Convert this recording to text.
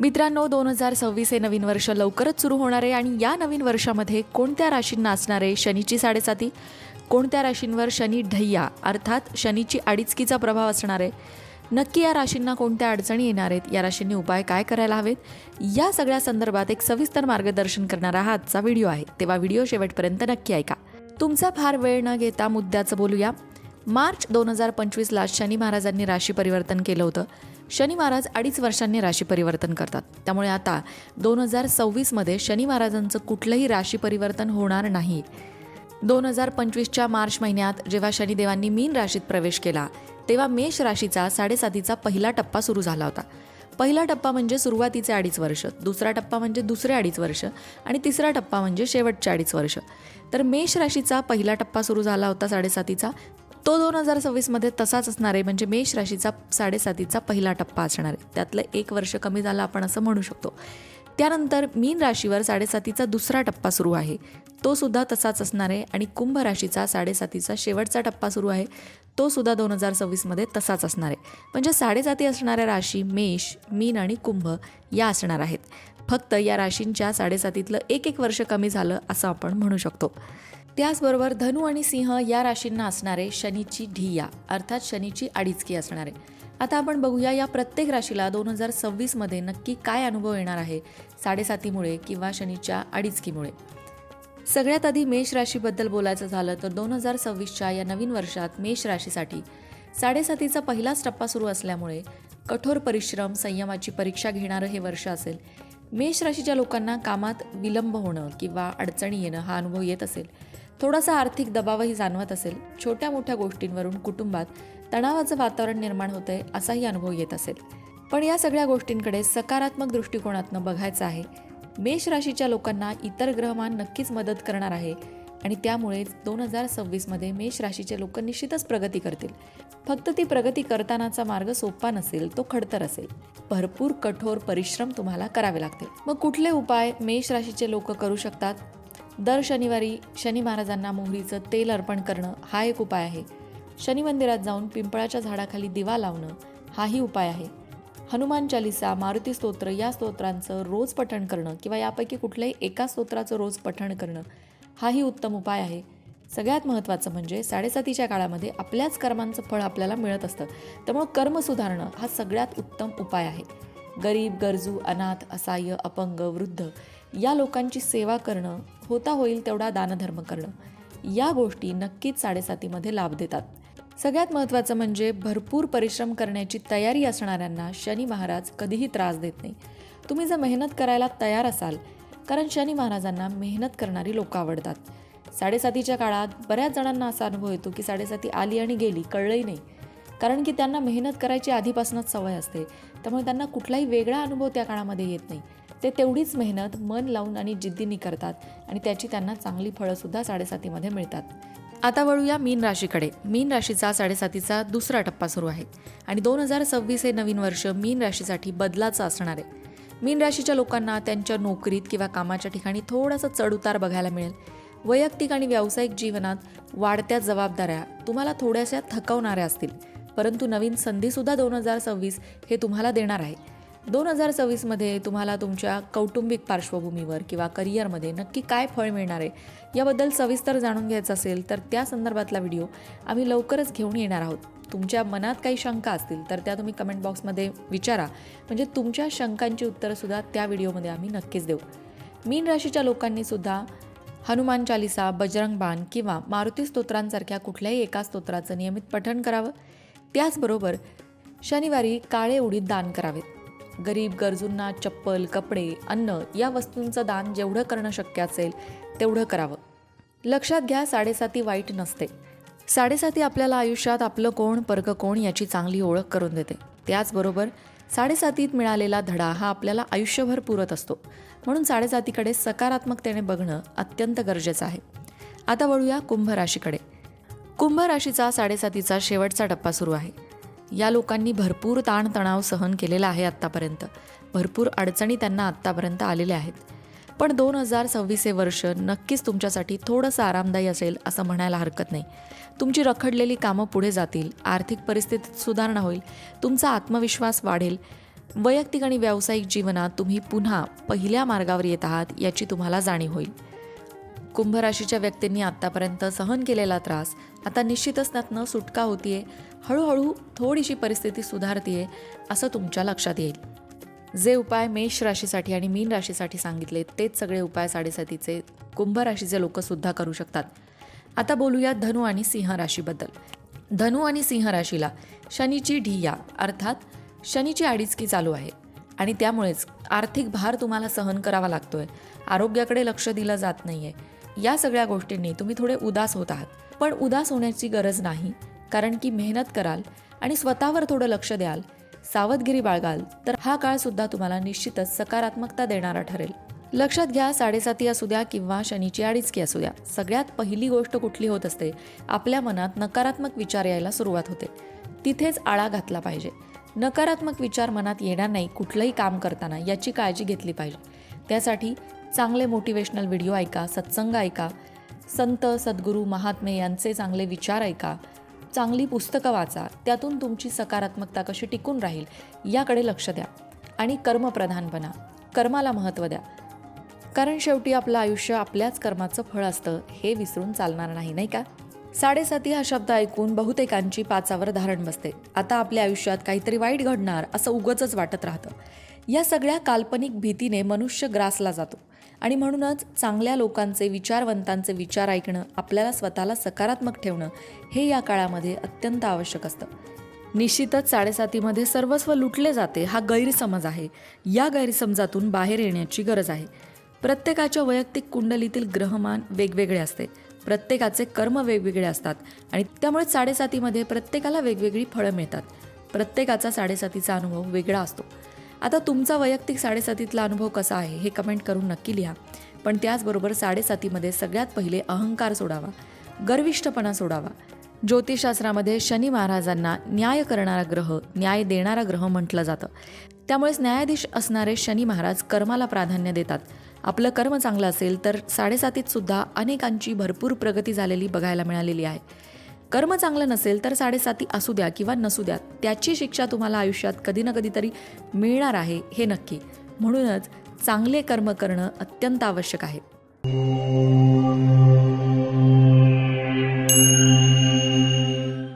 मित्रांनो दोन हजार सव्वीस हे नवीन वर्ष लवकरच सुरू होणार आहे आणि या नवीन वर्षामध्ये कोणत्या राशींना असणार आहे शनीची साडेसाती कोणत्या राशींवर शनी ढय्या अर्थात शनीची अडीचकीचा प्रभाव असणार आहे नक्की या राशींना कोणत्या अडचणी येणार आहेत या राशींनी उपाय काय करायला हवेत या सगळ्या संदर्भात एक सविस्तर मार्गदर्शन करणारा हा आजचा व्हिडिओ आहे. तेव्हा व्हिडिओ शेवटपर्यंत नक्की ऐका. तुमचा फार वेळ न घेता मुद्द्याचं बोलूया. मार्च दोन हजार पंचवीसला शनी महाराजांनी राशी परिवर्तन केलं होतं. शनी महाराज अडीच वर्षांनी राशी परिवर्तन करतात. त्यामुळे आता दोन हजार सव्वीसमध्ये शनी महाराजांचं कुठलंही राशी परिवर्तन होणार नाही. दोन हजार पंचवीसच्या मार्च महिन्यात जेव्हा शनिदेवांनी मीन राशीत प्रवेश केला तेव्हा मेष राशीचा साडेसातीचा पहिला टप्पा सुरू झाला होता. पहिला टप्पा म्हणजे सुरुवातीचे अडीच वर्ष दुसरा टप्पा म्हणजे दुसरे अडीच वर्ष आणि तिसरा टप्पा म्हणजे शेवटचे अडीच वर्ष. तर मेष राशीचा पहिला टप्पा सुरू झाला होता साडेसातीचा तो दोन हजार सव्वीसमध्ये तसाच असणार आहे. म्हणजे मेष राशीचा साडेसातीचा पहिला टप्पा असणार आहे. त्यातलं एक वर्ष कमी झालं आपण असं म्हणू शकतो. त्यानंतर मीन राशीवर साडेसातीचा दुसरा टप्पा सुरू आहे. तो सुद्धा तसाच असणार आहे. आणि कुंभ राशीचा साडेसातीचा शेवटचा टप्पा सुरू आहे. तो सुद्धा दोन हजार सव्वीसमध्ये तसाच असणार आहे. म्हणजे साडेसाती असणाऱ्या राशी मेष मीन आणि कुंभ या असणार आहेत. फक्त या राशींच्या साडेसातीतलं एक एक वर्ष कमी झालं असं आपण म्हणू शकतो. त्याचबरोबर धनु आणि सिंह या राशींना असणारे शनीची ढिया अर्थात शनीची अडीचकी असणारे. आता आपण बघूया या प्रत्येक राशीला दोन हजार सव्वीसमध्ये नक्की काय अनुभव येणार आहे? साडेसातीमुळे किंवा शनीच्या अडीचकीमुळे? सगळ्यात आधी मेष राशीबद्दल बोलायचं झालं तर दोन हजार सव्वीसच्या या नवीन वर्षात मेष राशीसाठी साडेसातीचा पहिलाच टप्पा सुरू असल्यामुळे कठोर परिश्रम संयमाची परीक्षा घेणारं हे वर्ष असेल. मेष राशीच्या लोकांना कामात विलंब होणं किंवा अडचणी येणं हा अनुभव येत असेल. थोडासा आर्थिक दबावही जाणवत असेल. छोट्या मोठ्या गोष्टींवरून कुटुंबात तणावाचं वातावरण निर्माण होतंय असाही अनुभव येत असेल. पण या सगळ्या गोष्टींकडे सकारात्मक दृष्टिकोनातनं बघायचं आहे. मेष राशीच्या लोकांना इतर ग्रहमान नक्कीच मदत करणार आहे आणि त्यामुळेच दोन हजार सव्वीसमध्ये मेष राशीचे लोक निश्चितच प्रगती करतील. फक्त ती प्रगती करतानाचा मार्ग सोपा नसेल तो खडतर असेल. भरपूर कठोर परिश्रम तुम्हाला करावे लागतील. मग कुठले उपाय मेष राशीचे लोक करू शकतात? दर शनिवारी शनी महाराजांना मोहरीचं तेल अर्पण करणं हा एक उपाय आहे. शनी मंदिरात जाऊन पिंपळाच्या झाडाखाली दिवा लावणं हाही उपाय आहे. हनुमान चालिसा मारुती स्तोत्र या स्तोत्रांचं रोज पठण करणं किंवा यापैकी कुठल्याही एका स्तोत्राचं रोज पठण करणं हाही उत्तम उपाय आहे. सगळ्यात महत्त्वाचं म्हणजे साडेसातीच्या काळामध्ये आपल्याच कर्मांचं फळ आपल्याला मिळत असतं. त्यामुळं कर्म सुधारणं हा सगळ्यात उत्तम उपाय आहे. गरीब गरजू अनाथ असहाय्य अपंग वृद्ध या लोकांची सेवा करणं होता होईल तेवढा दानधर्म करणं या गोष्टी नक्कीच साडेसातीमध्ये लाभ देतात. सगळ्यात महत्त्वाचं म्हणजे भरपूर परिश्रम करण्याची तयारी असणाऱ्यांना शनी महाराज कधीही त्रास देत नाही. तुम्ही जर मेहनत करायला तयार असाल कारण शनी महाराजांना मेहनत करणारी लोकं आवडतात. साडेसातीच्या काळात बऱ्याच जणांना असा अनुभव येतो की साडेसाती आली आणि गेली कळलंही नाही. कारण की त्यांना मेहनत करायची आधीपासूनच सवय असते त्यामुळे त्यांना कुठलाही वेगळा अनुभव त्या काळामध्ये येत नाही. ते तेवढीच मेहनत मन लावून आणि जिद्दीने करतात आणि त्याची त्यांना चांगली फळंसुद्धा साडेसातीमध्ये मिळतात. आता वळूया मीन राशीकडे. मीन राशीचा साडेसातीचा दुसरा टप्पा सुरू आहे आणि दोन हजार सव्वीस हे नवीन वर्ष मीन राशीसाठी बदलाचं असणार आहे. मीन राशीच्या लोकांना त्यांच्या नोकरीत किंवा कामाच्या ठिकाणी थोडासा चढउतार बघायला मिळेल. वैयक्तिक आणि व्यावसायिक जीवनात वाढत्या जबाबदाऱ्या तुम्हाला थोड्याशा थकवणाऱ्या असतील परंतु नवीन संधीसुद्धा दोन हजार सव्वीस हे तुम्हाला देणार आहे. दोन हजार सव्वीसमध्ये तुम्हाला तुमच्या कौटुंबिक पार्श्वभूमीवर किंवा करिअरमध्ये नक्की काय फळ मिळणार आहे याबद्दल सविस्तर जाणून घ्यायचं असेल तर त्या संदर्भातला व्हिडिओ आम्ही लवकरच घेऊन येणार आहोत. तुमच्या मनात काही शंका असतील तर त्या तुम्ही कमेंट बॉक्समध्ये विचारा. म्हणजे तुमच्या शंकांची उत्तरंसुद्धा त्या व्हिडिओमध्ये आम्ही नक्कीच देऊ. मीन राशीच्या लोकांनीसुद्धा हनुमान चालिसा बजरंग बाण किंवा मारुती स्तोत्रांसारख्या कुठल्याही एका स्तोत्राचं नियमित पठण करावं. त्याचबरोबर शनिवारी काळे उडीत दान करावेत. गरीब गरजूंना चप्पल कपडे अन्न या वस्तूंचं दान जेवढं करणं शक्य असेल तेवढं करावं. लक्षात घ्या साडेसाती वाईट नसते. साडेसाती आपल्याला आयुष्यात आपलं कोण पर्ग कोण याची चांगली ओळख करून देते. त्याचबरोबर साडेसातीत मिळालेला धडा हा आपल्याला आयुष्यभर पुरत असतो. म्हणून साडेसातीकडे सकारात्मकतेने बघणं अत्यंत गरजेचं आहे. आता वळूया कुंभ राशीकडे कुंभ राशीचा साडेसातीचा शेवटचा टप्पा सुरू आहे. या लोकांनी भरपूर ताणतणाव सहन केलेला आहे आत्तापर्यंत. भरपूर अडचणी त्यांना आत्तापर्यंत आलेल्या आहेत. पण दोन हजार सव्वीस हे वर्ष नक्कीच तुमच्यासाठी थोडंसं आरामदायी असेल असं म्हणायला हरकत नाही. तुमची रखडलेली कामं पुढे जातील आर्थिक परिस्थितीत सुधारणा होईल तुमचा आत्मविश्वास वाढेल. वैयक्तिक आणि व्यावसायिक जीवनात तुम्ही पुन्हा पहिल्या मार्गावर येत आहात याची तुम्हाला जाणीव होईल. कुंभ राशीच्या व्यक्तींनी आत्तापर्यंत सहन केलेला त्रास आता निश्चितच त्यातनं सुटका होतीये हळूहळू थोडीशी परिस्थिती सुधारतीये असं तुमच्या लक्षात येईल. जे उपाय मेष राशीसाठी आणि मीन राशीसाठी सांगितले तेच सगळे उपाय साडेसातीचे कुंभ राशीचे लोकसुद्धा करू शकतात. आता बोलूया धनु आणि सिंह राशीबद्दल. धनु आणि सिंह राशीला शनीची ढिया अर्थात शनीची आडीचकी चालू आहे आणि त्यामुळेच आर्थिक भार तुम्हाला सहन करावा लागतोय. आरोग्याकडे लक्ष दिलं जात नाही आहे या सगळ्या गोष्टींनी तुम्ही थोडे उदास होत आहात. पण उदास होण्याची गरज नाही कारण की मेहनत कराल आणि स्वतःवर थोडं लक्ष द्याल. सावधगिरी बाळगाल तर हा काळ सुद्धा तुम्हाला निश्चितच सकारात्मकता देणारा ठरेल. लक्षात घ्या साडेसाती असू द्या किंवा शनीची अडीचकी असू द्या सगळ्यात पहिली गोष्ट कुठली होत असते? आपल्या मनात नकारात्मक विचार यायला सुरुवात होते. तिथेच आळा घातला पाहिजे. नकारात्मक विचार मनात येणार नाही कुठलंही काम करताना याची काळजी घेतली पाहिजे. त्यासाठी चांगले मोटिवेशनल व्हिडिओ ऐका सत्संग ऐका. संत सद्गुरू महात्मे यांचे चांगले विचार ऐका. चांगली पुस्तकं वाचा. त्यातून तुमची सकारात्मकता कशी टिकून राहील याकडे लक्ष द्या. आणि कर्मप्रधान बना. कर्माला महत्त्व द्या. कारण शेवटी आपलं आयुष्य आपल्याच कर्माचं फळ असतं हे विसरून चालणार नाही नाही का? साडेसाती हा शब्द ऐकून बहुतेकांची पाचावर धारण बसते. आता आपल्या आयुष्यात काहीतरी वाईट घडणार असं उगच वाटत राहतं. या सगळ्या काल्पनिक भीतीने मनुष्य ग्रासला जातो. आणि म्हणूनच चांगल्या लोकांचे विचारवंतांचे विचार ऐकणं आपल्याला स्वतःला सकारात्मक ठेवणं हे या काळामध्ये अत्यंत आवश्यक असतं. निश्चितच साडेसातीमध्ये सर्वस्व लुटले जाते हा गैरसमज आहे. या गैरसमजातून बाहेर येण्याची गरज आहे. प्रत्येकाच्या वैयक्तिक कुंडलीतील ग्रहमान वेगवेगळे असते. प्रत्येकाचे कर्म वेगवेगळे असतात आणि त्यामुळे साडेसातीमध्ये प्रत्येकाला वेगवेगळी फळं मिळतात. प्रत्येकाचा साडेसातीचा अनुभव वेगळा असतो. आता तुमचा वैयक्तिक साडेसातीतला अनुभव कसा आहे हे कमेंट करून नक्की लिहा. पण त्याचबरोबर साडेसातीमध्ये सगळ्यात पहिले अहंकार सोडावा गर्विष्ठपणा सोडावा. ज्योतिषशास्त्रामध्ये शनी महाराजांना न्याय करणारा ग्रह न्याय देणारा ग्रह म्हटलं जातं. त्यामुळेच न्यायाधीश असणारे शनी महाराज कर्माला प्राधान्य देतात. आपलं कर्म चांगलं असेल तर साडेसातीत सुद्धा अनेकांची भरपूर प्रगती झालेली बघायला मिळालेली आहे. कर्म चांगलं नसेल तर साडेसाती असू द्या किंवा नसू द्या त्याची शिक्षा तुम्हाला आयुष्यात कधी ना कधीतरी मिळणार आहे हे नक्की. म्हणूनच चांगले कर्म करणं अत्यंत आवश्यक आहे.